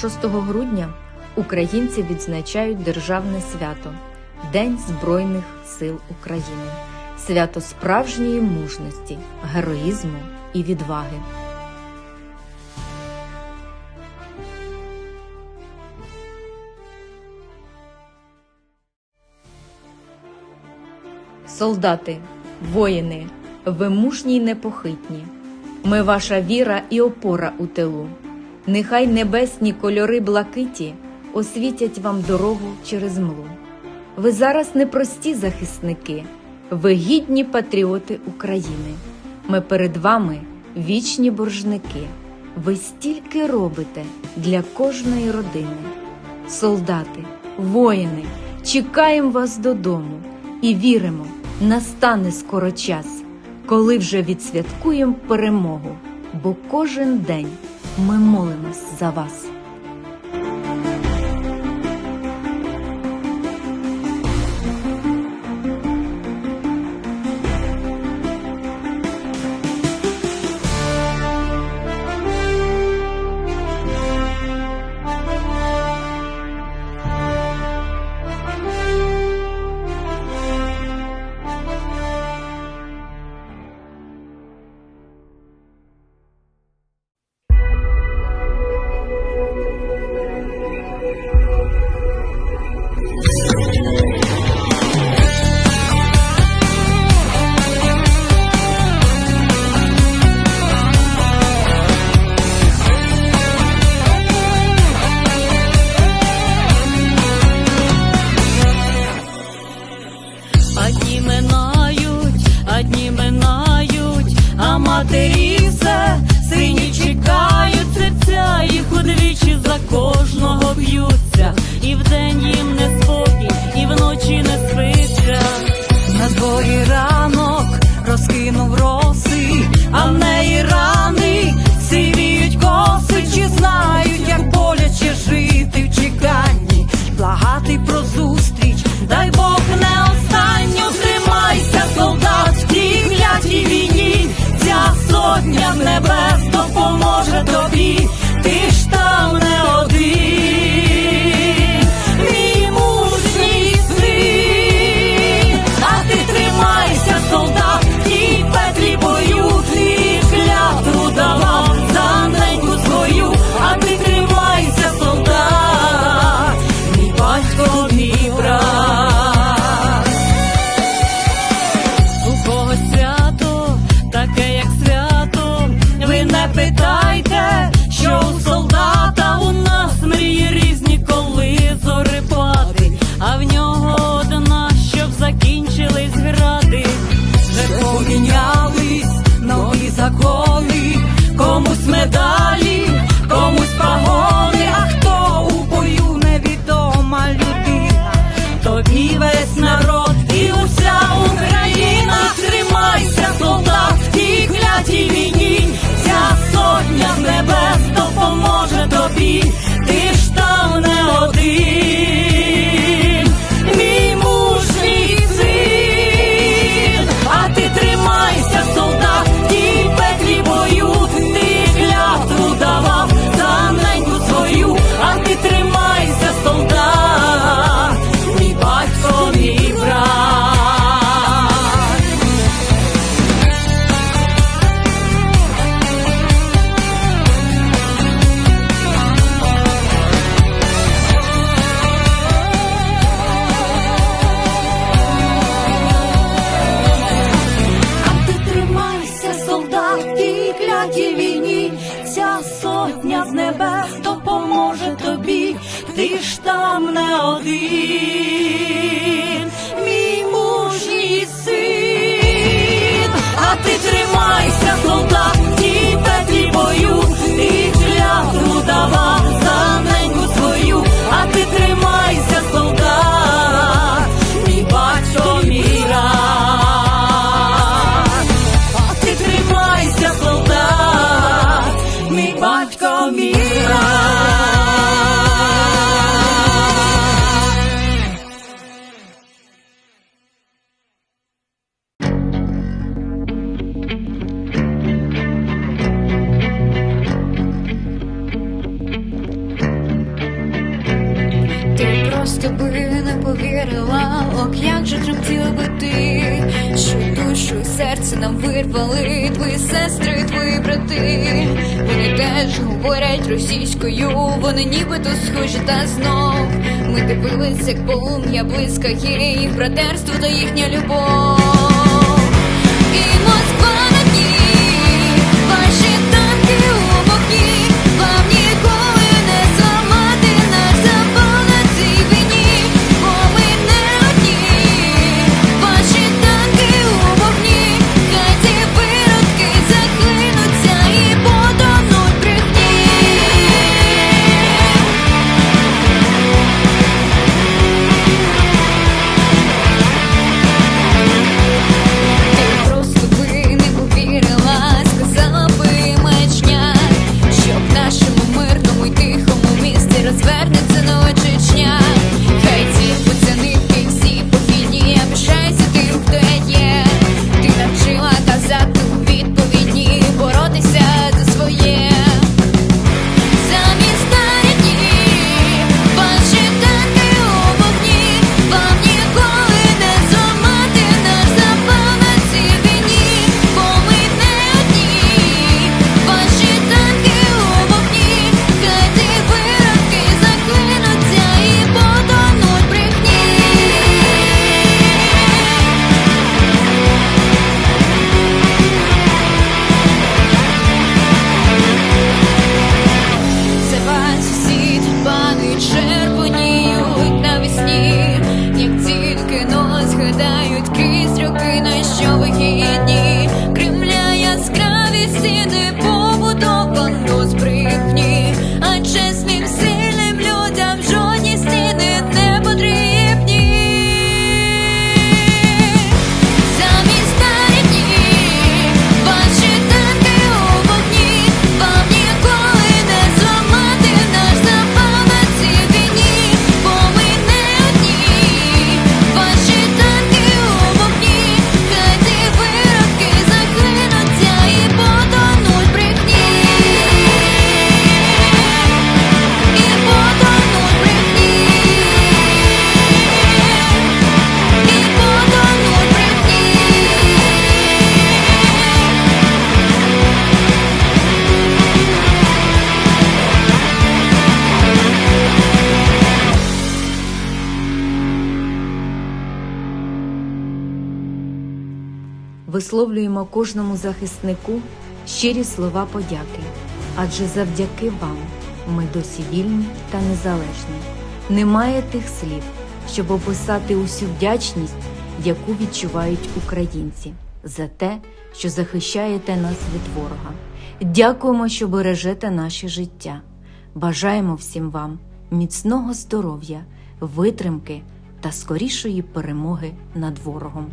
6 грудня українці відзначають державне свято День Збройних сил України, свято справжньої мужності, героїзму і відваги. Солдати, воїни, ви мужні й непохитні. Ми ваша віра і опора у тилу. Нехай небесні кольори блакиті освітять вам дорогу через млу. Ви зараз не прості захисники, ви гідні патріоти України. Ми перед вами вічні боржники. Ви стільки робите для кожної родини. Солдати, воїни, чекаємо вас додому і віримо, настане скоро час, коли вже відсвяткуємо перемогу, бо кожен день. Ми молимось за вас. за кожного б'ються, і вдень їм не спокій, і вночі не спиться. На дворі ранок розкинув роси, а не be Στάμνε όλοι. Просто би не повірила, ок, як же тремтіла би ти, що душу і серце нам вирвали твої сестри, твої брати. Вони теж говорять російською, вони нібито схожі, та знов ми дивилися, як полум'я їх братерство та їхня любов. крізь роки, Висловлюємо кожному захиснику щирі слова подяки, адже завдяки вам ми досі вільні та незалежні. Немає тих слів, щоб описати усю вдячність, яку відчувають українці, за те, що захищаєте нас від ворога. Дякуємо, що бережете наше життя. Бажаємо всім вам міцного здоров'я, витримки та скорішої перемоги над ворогом.